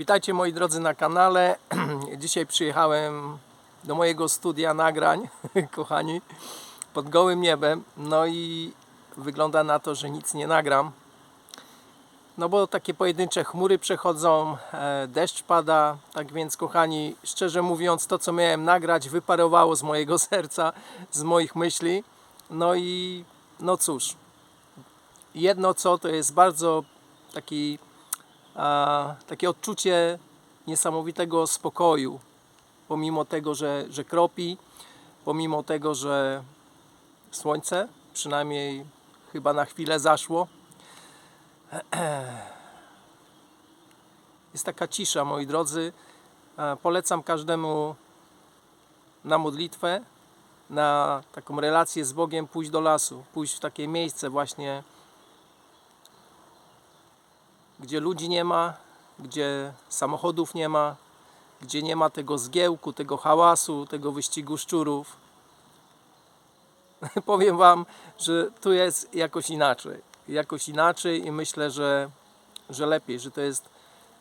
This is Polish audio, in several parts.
Witajcie moi drodzy na kanale. Dzisiaj przyjechałem do mojego studia nagrań, kochani, pod gołym niebem. No i wygląda na to, że nic nie nagram. No bo takie pojedyncze chmury przechodzą, e, deszcz pada, tak więc kochani, szczerze mówiąc, to co miałem nagrać wyparowało z mojego serca, z moich myśli. No i no cóż, jedno co to jest bardzo taki a, takie odczucie niesamowitego spokoju, pomimo tego, że, że kropi, pomimo tego, że słońce przynajmniej chyba na chwilę zaszło. Jest taka cisza, moi drodzy. Polecam każdemu na modlitwę, na taką relację z Bogiem pójść do lasu, pójść w takie miejsce właśnie gdzie ludzi nie ma, gdzie samochodów nie ma, gdzie nie ma tego zgiełku, tego hałasu, tego wyścigu szczurów. Powiem Wam, że tu jest jakoś inaczej. Jakoś inaczej i myślę, że, że lepiej, że to jest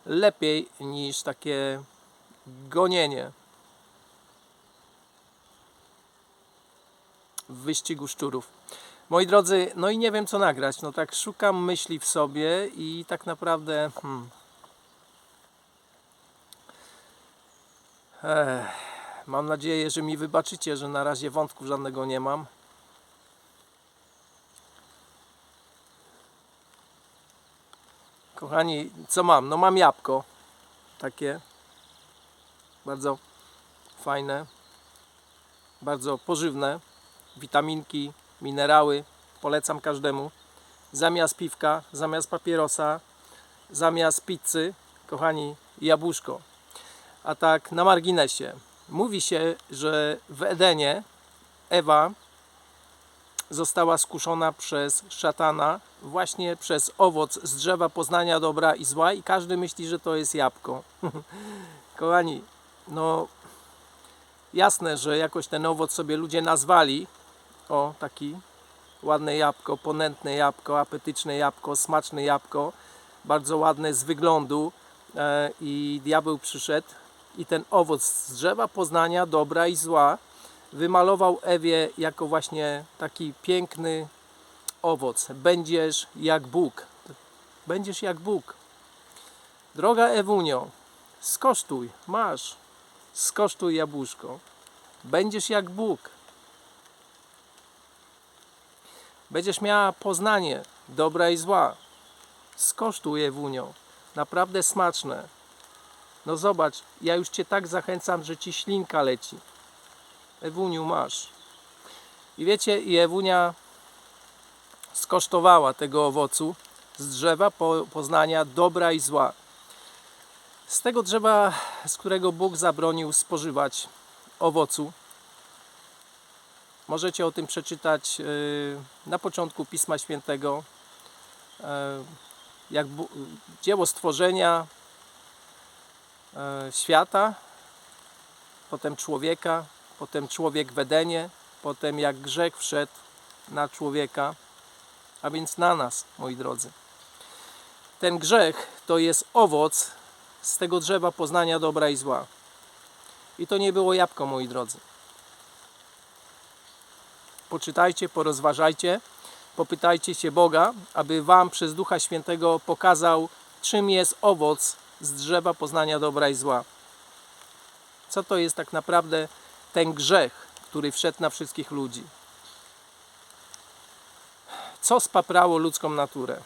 lepiej niż takie gonienie w wyścigu szczurów. Moi drodzy, no i nie wiem co nagrać. No tak szukam myśli w sobie i tak naprawdę. Hmm, Ech, mam nadzieję, że mi wybaczycie, że na razie wątku żadnego nie mam. Kochani, co mam? No mam jabłko. Takie. Bardzo fajne. Bardzo pożywne. Witaminki, minerały. Polecam każdemu. Zamiast piwka, zamiast papierosa, zamiast pizzy, kochani, jabłuszko. A tak na marginesie. Mówi się, że w Edenie Ewa została skuszona przez szatana właśnie przez owoc z drzewa poznania dobra i zła i każdy myśli, że to jest jabłko. Kochani, no jasne, że jakoś ten owoc sobie ludzie nazwali. O, taki ładne jabłko, ponętne jabłko, apetyczne jabłko, smaczne jabłko, bardzo ładne z wyglądu e, i diabeł przyszedł i ten owoc z drzewa poznania dobra i zła wymalował Ewie jako właśnie taki piękny owoc. Będziesz jak Bóg. Będziesz jak Bóg. Droga Ewunio, skosztuj, masz. Skosztuj jabłuszko. Będziesz jak Bóg. Będziesz miała poznanie dobra i zła. Skosztuj Ewunio. Naprawdę smaczne. No zobacz, ja już Cię tak zachęcam, że Ci ślinka leci. Ewuniu masz. I wiecie, i Ewunia skosztowała tego owocu z drzewa po, poznania dobra i zła. Z tego drzewa, z którego Bóg zabronił spożywać owocu. Możecie o tym przeczytać yy, na początku Pisma Świętego. Yy, jak dzieło stworzenia yy, świata, potem człowieka, potem człowiek w Edenie, potem jak grzech wszedł na człowieka, a więc na nas, moi drodzy. Ten grzech to jest owoc z tego drzewa poznania dobra i zła. I to nie było jabłko, moi drodzy. Poczytajcie, porozważajcie, popytajcie się Boga, aby Wam przez Ducha Świętego pokazał, czym jest owoc z drzewa poznania dobra i zła. Co to jest tak naprawdę ten grzech, który wszedł na wszystkich ludzi. Co spaprało ludzką naturę?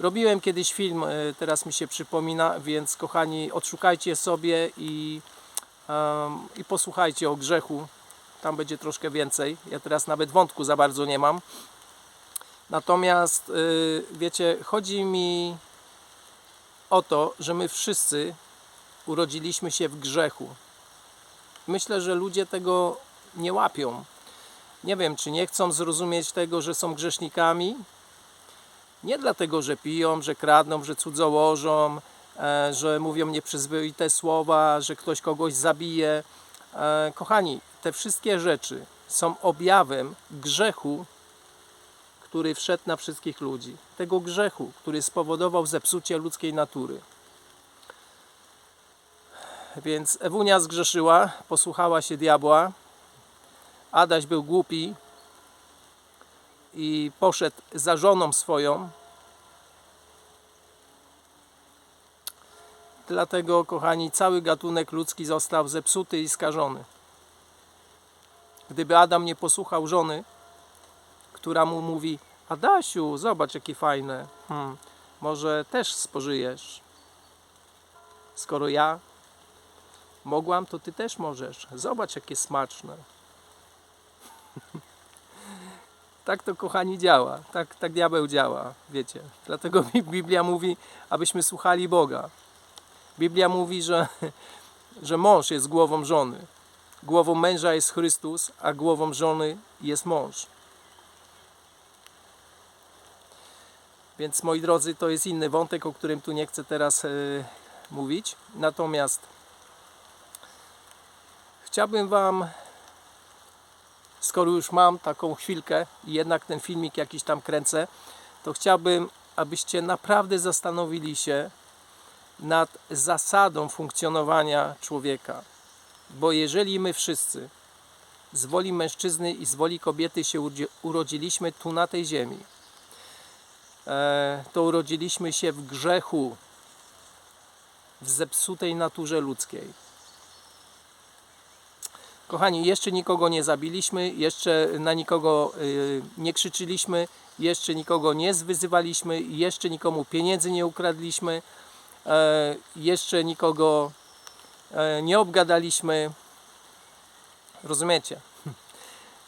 Robiłem kiedyś film, e, teraz mi się przypomina, więc kochani, odszukajcie sobie i, em, i posłuchajcie o grzechu. Tam będzie troszkę więcej. Ja teraz nawet wątku za bardzo nie mam. Natomiast y, wiecie, chodzi mi o to, że my wszyscy urodziliśmy się w grzechu. Myślę, że ludzie tego nie łapią. Nie wiem, czy nie chcą zrozumieć tego, że są grzesznikami. Nie dlatego, że piją, że kradną, że cudzołożą, e, że mówią nieprzyzwoite słowa, że ktoś kogoś zabije. E, kochani, te wszystkie rzeczy są objawem grzechu, który wszedł na wszystkich ludzi. Tego grzechu, który spowodował zepsucie ludzkiej natury. Więc Ewunia zgrzeszyła, posłuchała się diabła. Adaś był głupi i poszedł za żoną swoją. Dlatego, kochani, cały gatunek ludzki został zepsuty i skażony. Gdyby Adam nie posłuchał żony, która mu mówi: Adasiu, zobacz jakie fajne, hmm, może też spożyjesz. Skoro ja mogłam, to ty też możesz. Zobacz jakie smaczne. tak to, kochani, działa. Tak, tak diabeł działa, wiecie. Dlatego Bi- Biblia mówi, abyśmy słuchali Boga. Biblia mówi, że, że mąż jest głową żony. Głową męża jest Chrystus, a głową żony jest mąż. Więc moi drodzy, to jest inny wątek, o którym tu nie chcę teraz e, mówić. Natomiast chciałbym Wam, skoro już mam taką chwilkę i jednak ten filmik jakiś tam kręcę, to chciałbym, abyście naprawdę zastanowili się nad zasadą funkcjonowania człowieka. Bo jeżeli my wszyscy z woli mężczyzny i z woli kobiety się urodzi- urodziliśmy tu na tej ziemi, e, to urodziliśmy się w grzechu, w zepsutej naturze ludzkiej. Kochani, jeszcze nikogo nie zabiliśmy, jeszcze na nikogo y, nie krzyczyliśmy, jeszcze nikogo nie zwyzywaliśmy, jeszcze nikomu pieniędzy nie ukradliśmy, e, jeszcze nikogo e, nie obgadaliśmy. Rozumiecie?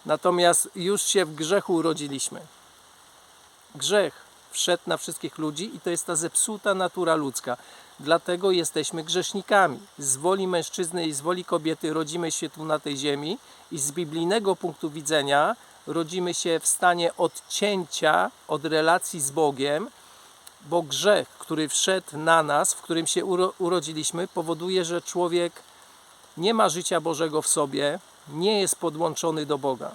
Natomiast już się w grzechu urodziliśmy. Grzech wszedł na wszystkich ludzi i to jest ta zepsuta natura ludzka. Dlatego jesteśmy grzesznikami. Z woli mężczyzny i z woli kobiety rodzimy się tu na tej ziemi i z biblijnego punktu widzenia rodzimy się w stanie odcięcia od relacji z Bogiem, bo grzech, który wszedł na nas, w którym się uro- urodziliśmy, powoduje, że człowiek nie ma życia Bożego w sobie, nie jest podłączony do Boga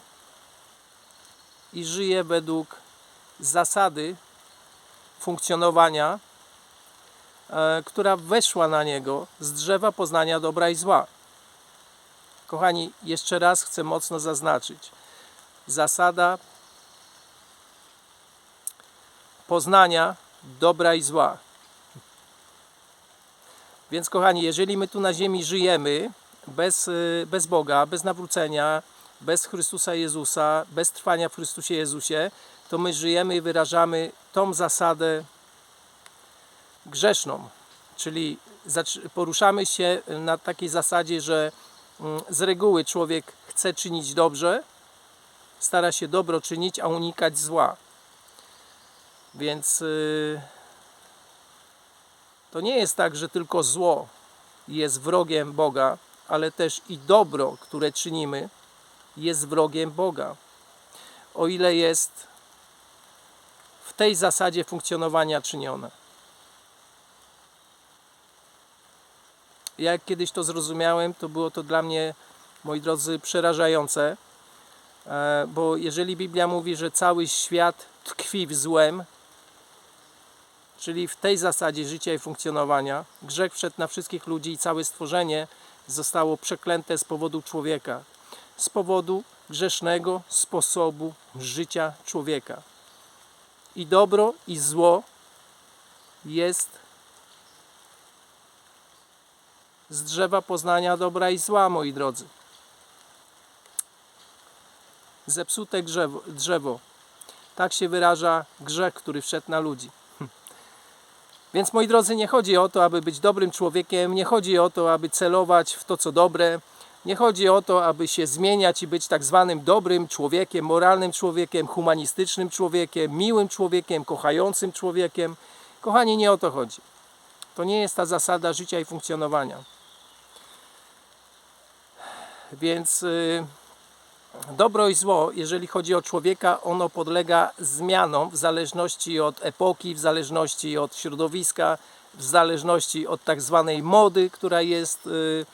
i żyje według zasady funkcjonowania, e, która weszła na niego z drzewa poznania dobra i zła. Kochani, jeszcze raz chcę mocno zaznaczyć. Zasada poznania dobra i zła. Więc kochani, jeżeli my tu na ziemi żyjemy bez, y, bez Boga, bez nawrócenia, bez Chrystusa Jezusa, bez trwania w Chrystusie Jezusie, to my żyjemy i wyrażamy tą zasadę grzeszną. Czyli poruszamy się na takiej zasadzie, że mm, z reguły człowiek chce czynić dobrze, stara się dobro czynić, a unikać zła. Więc y, to nie jest tak, że tylko zło jest wrogiem Boga, ale też i dobro, które czynimy, jest wrogiem Boga. O ile jest w tej zasadzie funkcjonowania czynione. Ja jak kiedyś to zrozumiałem, to było to dla mnie, moi drodzy, przerażające, e, bo jeżeli Biblia mówi, że cały świat tkwi w złem, czyli w tej zasadzie życia i funkcjonowania, grzech wszedł na wszystkich ludzi i całe stworzenie zostało przeklęte z powodu człowieka, z powodu grzesznego sposobu życia człowieka. I dobro, i zło jest z drzewa poznania dobra i zła, moi drodzy. Zepsute drzewo, drzewo. Tak się wyraża grzech, który wszedł na ludzi. Więc moi drodzy, nie chodzi o to, aby być dobrym człowiekiem, nie chodzi o to, aby celować w to, co dobre, nie chodzi o to, aby się zmieniać i być tak zwanym dobrym człowiekiem, moralnym człowiekiem, humanistycznym człowiekiem, miłym człowiekiem, kochającym człowiekiem. Kochani, nie o to chodzi. To nie jest ta zasada życia i funkcjonowania. Więc y, dobro i zło, jeżeli chodzi o człowieka, ono podlega zmianom w zależności od epoki, w zależności od środowiska, w zależności od tak zwanej mody, która jest y,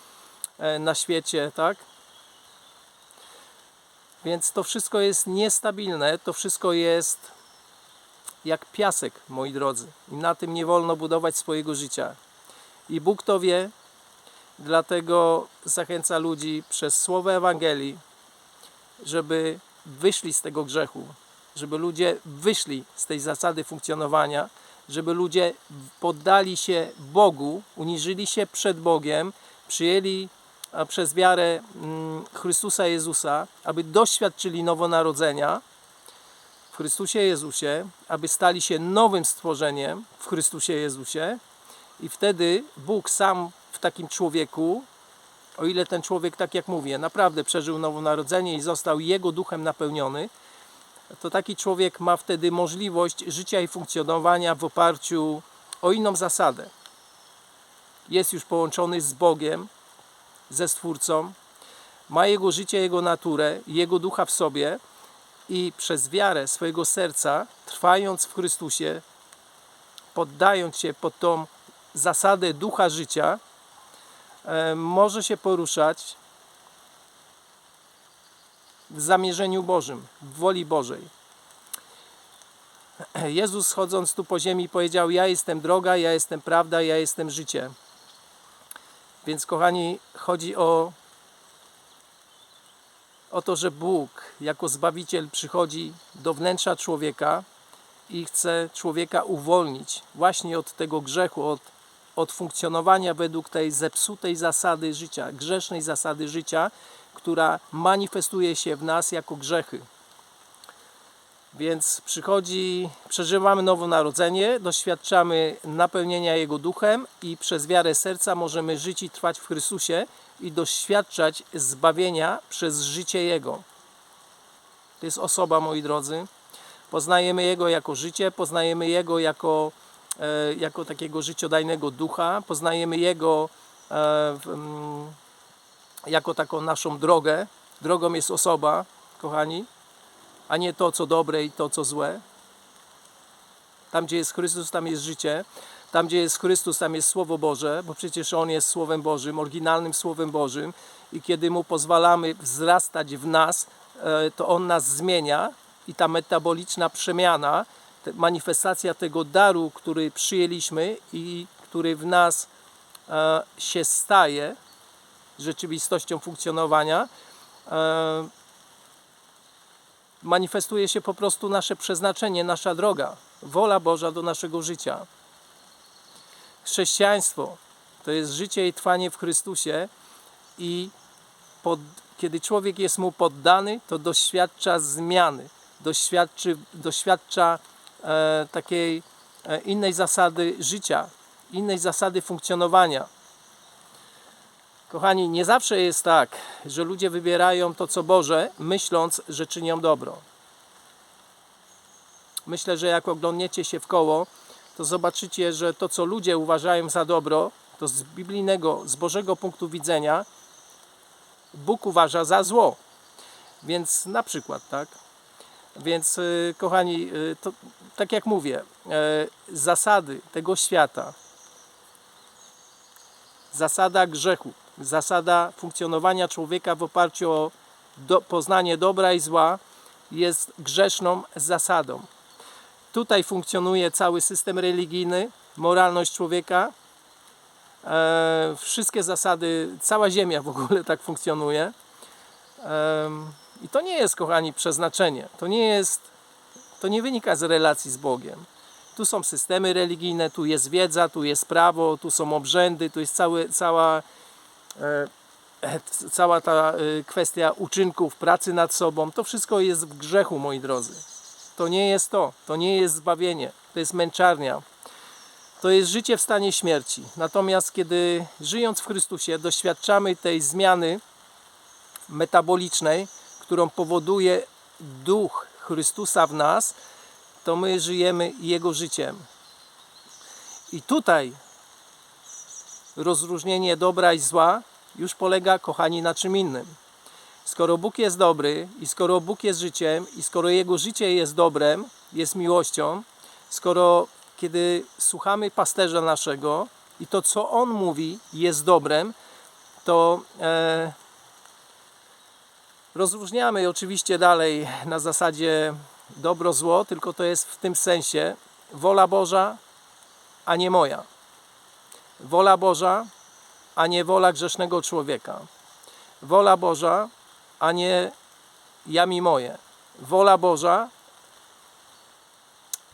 e, na świecie, tak? Więc to wszystko jest niestabilne, to wszystko jest jak piasek, moi drodzy. I na tym nie wolno budować swojego życia. I Bóg to wie, Dlatego zachęca ludzi przez słowo Ewangelii, żeby wyszli z tego grzechu, żeby ludzie wyszli z tej zasady funkcjonowania, żeby ludzie poddali się Bogu, uniżyli się przed Bogiem, przyjęli przez wiarę mm, Chrystusa Jezusa, aby doświadczyli nowonarodzenia w Chrystusie Jezusie, aby stali się nowym stworzeniem w Chrystusie Jezusie. I wtedy Bóg sam w takim człowieku, o ile ten człowiek, tak jak mówię, naprawdę przeżył nowonarodzenie i został Jego duchem napełniony, to taki człowiek ma wtedy możliwość życia i funkcjonowania w oparciu o inną zasadę. Jest już połączony z Bogiem, ze Stwórcą, ma Jego życie, Jego naturę, Jego ducha w sobie i przez wiarę swojego serca, trwając w Chrystusie, poddając się pod tą zasadę ducha życia, może się poruszać w zamierzeniu Bożym, w woli Bożej. Jezus chodząc tu po ziemi powiedział: Ja jestem droga, ja jestem prawda, ja jestem życie. Więc kochani, chodzi o, o to, że Bóg jako Zbawiciel przychodzi do wnętrza człowieka i chce człowieka uwolnić właśnie od tego grzechu, od, od funkcjonowania według tej zepsutej zasady życia, grzesznej zasady życia, która manifestuje się w nas jako grzechy. Więc przychodzi, przeżywamy nowonarodzenie, doświadczamy napełnienia Jego duchem i przez wiarę serca możemy żyć i trwać w Chrystusie i doświadczać zbawienia przez życie Jego. To jest osoba, moi drodzy. Poznajemy Jego jako życie, poznajemy Jego jako, jako takiego życiodajnego ducha, poznajemy Jego e, mm, jako taką naszą drogę. Drogą jest osoba, kochani, a nie to, co dobre i to, co złe. Tam, gdzie jest Chrystus, tam jest życie. Tam, gdzie jest Chrystus, tam jest Słowo Boże, bo przecież On jest Słowem Bożym, oryginalnym Słowem Bożym i kiedy Mu pozwalamy wzrastać w nas, e, to On nas zmienia i ta metaboliczna przemiana, manifestacja tego daru, który przyjęliśmy i który w nas e, się staje rzeczywistością funkcjonowania, e, manifestuje się po prostu nasze przeznaczenie, nasza droga, wola Boża do naszego życia. Chrześcijaństwo to jest życie i trwanie w Chrystusie i pod, kiedy człowiek jest mu poddany, to doświadcza zmiany, doświadczy, doświadcza takiej e, innej zasady życia, innej zasady funkcjonowania. Kochani, nie zawsze jest tak, że ludzie wybierają to, co Boże, myśląc, że czynią dobro. Myślę, że jak oglądniecie się w koło, to zobaczycie, że to, co ludzie uważają za dobro, to z biblijnego, z Bożego punktu widzenia, Bóg uważa za zło. Więc na przykład, tak? Więc, y, kochani, y, to, tak jak mówię, y, zasady tego świata, zasada grzechu, zasada funkcjonowania człowieka w oparciu o do, poznanie dobra i zła jest grzeszną zasadą. Tutaj funkcjonuje cały system religijny, moralność człowieka, e, wszystkie zasady, cała Ziemia w ogóle tak funkcjonuje. Em, I to nie jest, kochani, przeznaczenie. To nie jest, to nie wynika z relacji z Bogiem. Tu są systemy religijne, tu jest wiedza, tu jest prawo, tu są obrzędy, tu jest cały, cała, e, cała ta e, kwestia uczynków, pracy nad sobą. To wszystko jest w grzechu, moi drodzy. To nie jest to. To nie jest zbawienie. To jest męczarnia. To jest życie w stanie śmierci. Natomiast kiedy żyjąc w Chrystusie doświadczamy tej zmiany metabolicznej, którą powoduje duch Chrystusa w nas, to my żyjemy Jego życiem. I tutaj rozróżnienie dobra i zła już polega, kochani, na czym innym. Skoro Bóg jest dobry i skoro Bóg jest życiem i skoro Jego życie jest dobrem, jest miłością, skoro kiedy słuchamy pasterza naszego i to, co On mówi, jest dobrem, to e, rozróżniamy oczywiście dalej na zasadzie dobro, zło, tylko to jest w tym sensie wola Boża, a nie moja. Wola Boża a nie wola grzesznego człowieka. Wola Boża, a nie ja mi moje. Wola Boża,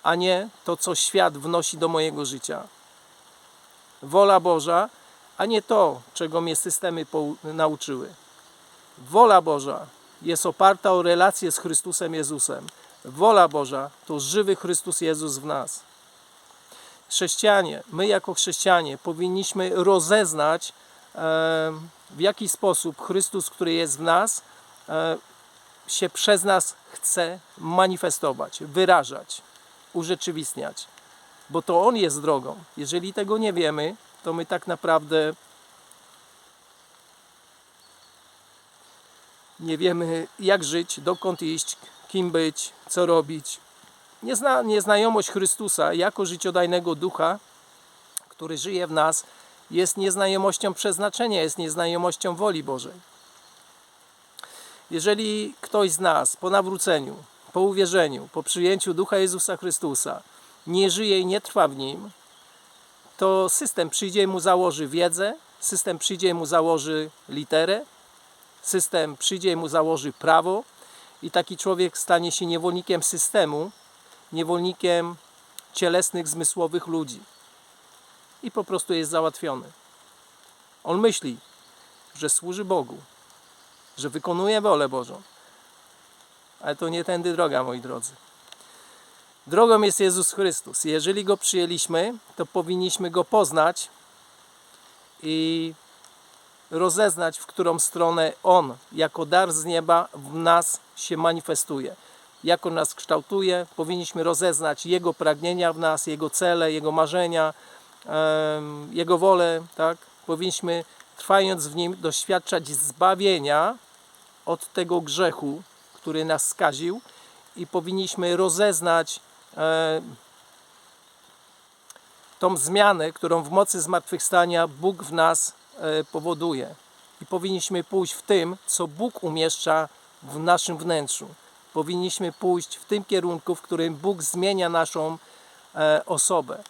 a nie to, co świat wnosi do mojego życia. Wola Boża, a nie to, czego mnie systemy nauczyły. Wola Boża jest oparta o relację z Chrystusem Jezusem. Wola Boża to żywy Chrystus Jezus w nas. Chrześcijanie, my jako chrześcijanie powinniśmy rozeznać, e, w jaki sposób Chrystus, który jest w nas, e, się przez nas chce manifestować, wyrażać, urzeczywistniać. Bo to On jest drogą. Jeżeli tego nie wiemy, to my tak naprawdę nie wiemy, jak żyć, dokąd iść, kim być, co robić. Niezna, nieznajomość Chrystusa jako życiodajnego ducha, który żyje w nas, jest nieznajomością przeznaczenia, jest nieznajomością woli Bożej. Jeżeli ktoś z nas po nawróceniu, po uwierzeniu, po przyjęciu ducha Jezusa Chrystusa nie żyje i nie trwa w nim, to system przyjdzie mu założy wiedzę, system przyjdzie mu założy literę, system przyjdzie i mu założy prawo i taki człowiek stanie się niewolnikiem systemu, niewolnikiem cielesnych, zmysłowych ludzi. I po prostu jest załatwiony. On myśli, że służy Bogu, że wykonuje wolę Bożą. Ale to nie tędy droga, moi drodzy. Drogą jest Jezus Chrystus. Jeżeli Go przyjęliśmy, to powinniśmy Go poznać i rozeznać, w którą stronę On, jako dar z nieba, w nas się manifestuje. Jak On nas kształtuje, powinniśmy rozeznać Jego pragnienia w nas, Jego cele, Jego marzenia, Jego wolę. Tak? Powinniśmy, trwając w Nim, doświadczać zbawienia od tego grzechu, który nas skaził i powinniśmy rozeznać tą zmianę, którą w mocy zmartwychwstania Bóg w nas powoduje. I powinniśmy pójść w tym, co Bóg umieszcza w naszym wnętrzu. Powinniśmy pójść w tym kierunku, w którym Bóg zmienia naszą e, osobę.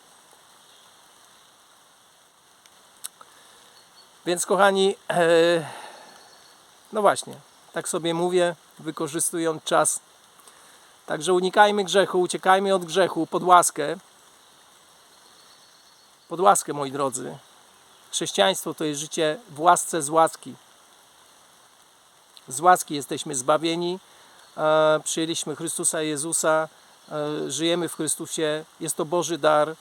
Więc kochani, e, no właśnie, tak sobie mówię, wykorzystując czas. Także unikajmy grzechu, uciekajmy od grzechu pod łaskę. Pod łaskę, moi drodzy. Chrześcijaństwo to jest życie w łasce z łaski. Z łaski jesteśmy zbawieni. E, przyjęliśmy Chrystusa Jezusa. E, żyjemy w Chrystusie. Jest to Boży dar.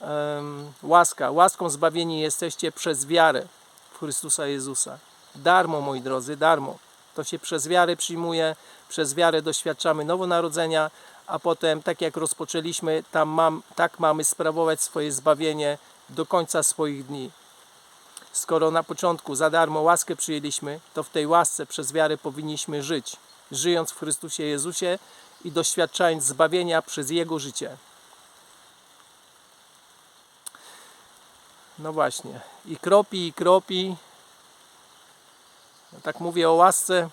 Em, łaska. Łaską zbawieni jesteście przez wiarę w Chrystusa Jezusa. Darmo, moi drodzy, darmo. To się przez wiarę przyjmuje, przez wiarę doświadczamy nowonarodzenia, a potem, tak jak rozpoczęliśmy, tam mam, tak mamy sprawować swoje zbawienie do końca swoich dni. Skoro na początku za darmo łaskę przyjęliśmy, to w tej łasce przez wiarę powinniśmy żyć, żyjąc w Chrystusie Jezusie i doświadczając zbawienia przez Jego życie. No właśnie, i kropi, i kropi. Tak mówię o łasce.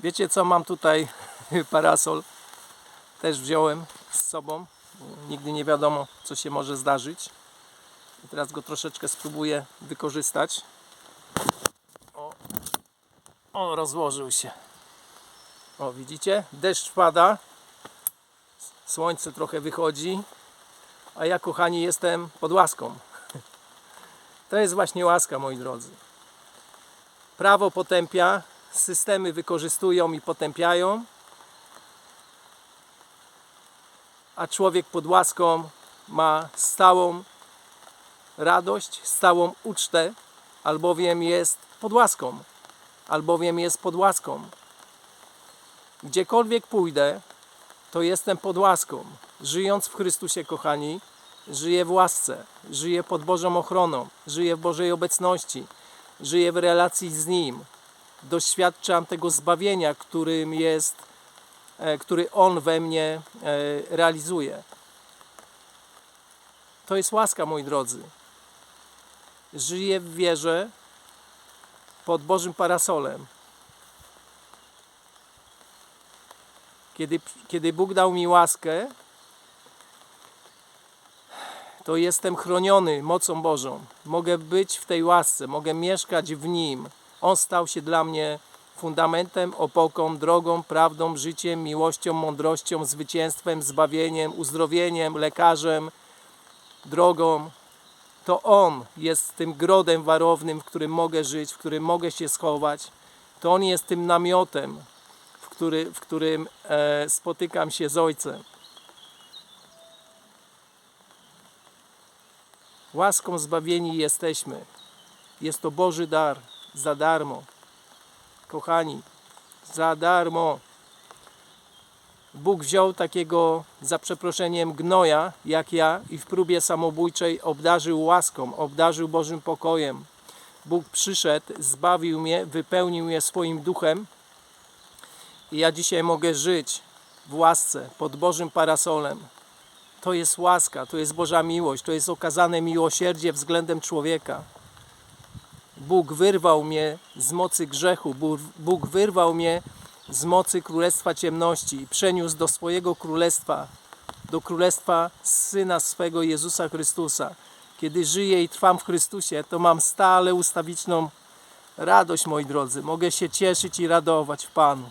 Wiecie co, mam tutaj parasol. Też wziąłem z sobą. Nigdy nie wiadomo, co się może zdarzyć. I teraz go troszeczkę spróbuję wykorzystać. O, o rozłożył się. O, widzicie? Deszcz pada. Słońce trochę wychodzi. A ja, kochani, jestem pod łaską. To jest właśnie łaska, moi drodzy. Prawo potępia, systemy wykorzystują i potępiają, a człowiek pod łaską ma stałą radość, stałą ucztę, albowiem jest pod łaską, albowiem jest pod łaską. Gdziekolwiek pójdę, to jestem pod łaską. Żyjąc w Chrystusie, kochani, żyję w łasce, żyję pod Bożą ochroną, żyję w Bożej obecności, żyję w relacji z Nim. Doświadczam tego zbawienia, którym jest, który On we mnie e, realizuje. To jest łaska, moi drodzy. Żyję w wierze pod Bożym parasolem. Kiedy, kiedy Bóg dał mi łaskę, to jestem chroniony mocą Bożą. Mogę być w tej łasce, mogę mieszkać w Nim. On stał się dla mnie fundamentem, opoką, drogą, prawdą, życiem, miłością, mądrością, zwycięstwem, zbawieniem, uzdrowieniem, lekarzem, drogą. To On jest tym grodem warownym, w którym mogę żyć, w którym mogę się schować. To On jest tym namiotem, w, który, w którym e, spotykam się z Ojcem. Łaską zbawieni jesteśmy. Jest to Boży dar za darmo. Kochani, za darmo. Bóg wziął takiego, za przeproszeniem, gnoja, jak ja, i w próbie samobójczej obdarzył łaską, obdarzył Bożym pokojem. Bóg przyszedł, zbawił mnie, wypełnił mnie swoim duchem. I ja dzisiaj mogę żyć w łasce, pod Bożym parasolem. To jest łaska, to jest Boża miłość, to jest okazane miłosierdzie względem człowieka. Bóg wyrwał mnie z mocy grzechu, Bóg, wyrwał mnie z mocy królestwa ciemności i przeniósł do swojego królestwa, do królestwa Syna swego Jezusa Chrystusa. Kiedy żyję i trwam w Chrystusie, to mam stale ustawiczną radość, moi drodzy. Mogę się cieszyć i radować w Panu.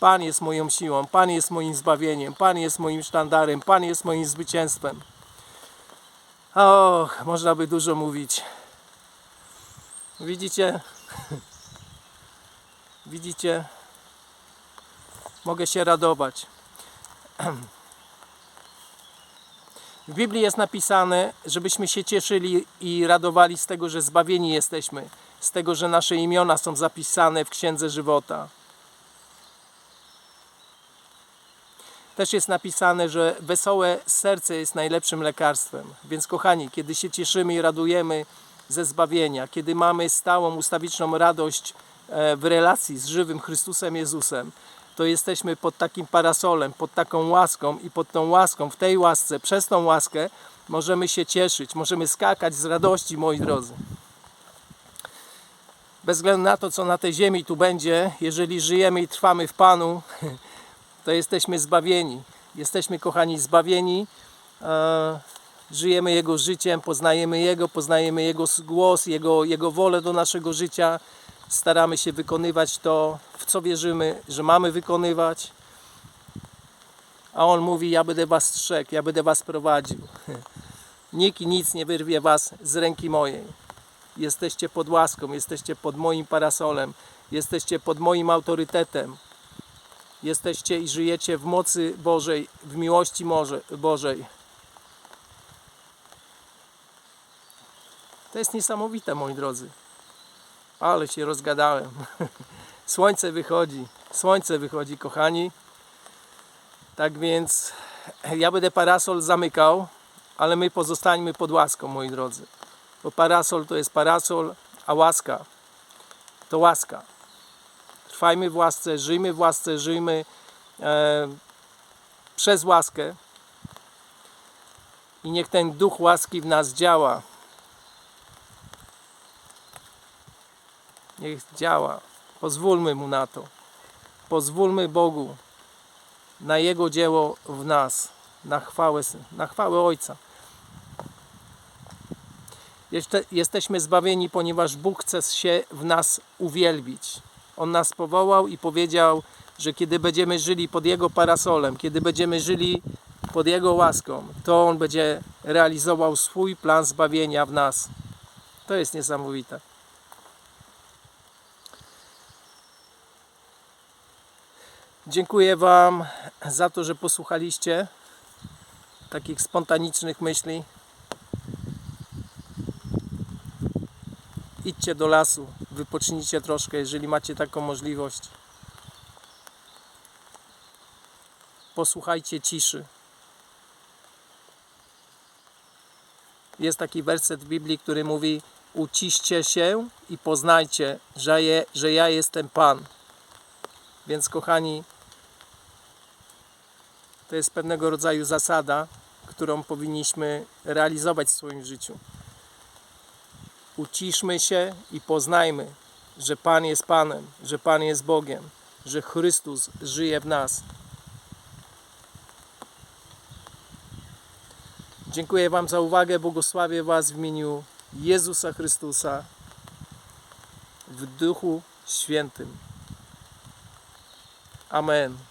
Pan jest moją siłą, Pan jest moim zbawieniem, Pan jest moim sztandarem, Pan jest moim zwycięstwem. Och, można by dużo mówić. Widzicie? Widzicie? Mogę się radować. W Biblii jest napisane, żebyśmy się cieszyli i radowali z tego, że zbawieni jesteśmy, z tego, że nasze imiona są zapisane w Księdze Żywota. Też jest napisane, że wesołe serce jest najlepszym lekarstwem. Więc kochani, kiedy się cieszymy i radujemy ze zbawienia, kiedy mamy stałą, ustawiczną radość e, w relacji z żywym Chrystusem Jezusem, to jesteśmy pod takim parasolem, pod taką łaską i pod tą łaską, w tej łasce, przez tą łaskę możemy się cieszyć, możemy skakać z radości, moi drodzy. Bez względu na to, co na tej ziemi tu będzie, jeżeli żyjemy i trwamy w Panu, to jesteśmy zbawieni. Jesteśmy, kochani, zbawieni. Żyjemy Jego życiem, poznajemy Jego, poznajemy Jego głos, Jego, Jego wolę do naszego życia. Staramy się wykonywać to, w co wierzymy, że mamy wykonywać. A On mówi, ja będę was strzegł, ja będę was prowadził. Nikt i nic nie wyrwie was z ręki mojej. Jesteście pod łaską, jesteście pod moim parasolem, jesteście pod moim autorytetem. Jesteście i żyjecie w mocy Bożej, w miłości Bożej. To jest niesamowite, moi drodzy. Ale się rozgadałem. Słońce wychodzi. Słońce wychodzi, kochani. Tak więc ja będę parasol zamykał, ale my pozostańmy pod łaską, moi drodzy. Bo parasol to jest parasol, a łaska to łaska. Trwajmy w łasce, żyjmy w łasce, żyjmy e, przez łaskę. I niech ten duch łaski w nas działa. Niech działa. Pozwólmy mu na to. Pozwólmy Bogu na Jego dzieło w nas, na chwałę, na chwałę Ojca. Jesteśmy zbawieni, ponieważ Bóg chce się w nas uwielbić. On nas powołał i powiedział, że kiedy będziemy żyli pod Jego parasolem, kiedy będziemy żyli pod Jego łaską, to On będzie realizował swój plan zbawienia w nas. To jest niesamowite. Dziękuję Wam za to, że posłuchaliście takich spontanicznych myśli. Idźcie do lasu, wypocznijcie troszkę, jeżeli macie taką możliwość. Posłuchajcie ciszy. Jest taki werset w Biblii, który mówi: Uciście się i poznajcie, że, je, że ja jestem Pan. Więc, kochani, to jest pewnego rodzaju zasada, którą powinniśmy realizować w swoim życiu. Uciszmy się i poznajmy, że Pan jest Panem, że Pan jest Bogiem, że Chrystus żyje w nas. Dziękuję Wam za uwagę. Błogosławię Was w imieniu Jezusa Chrystusa w Duchu Świętym. Amen.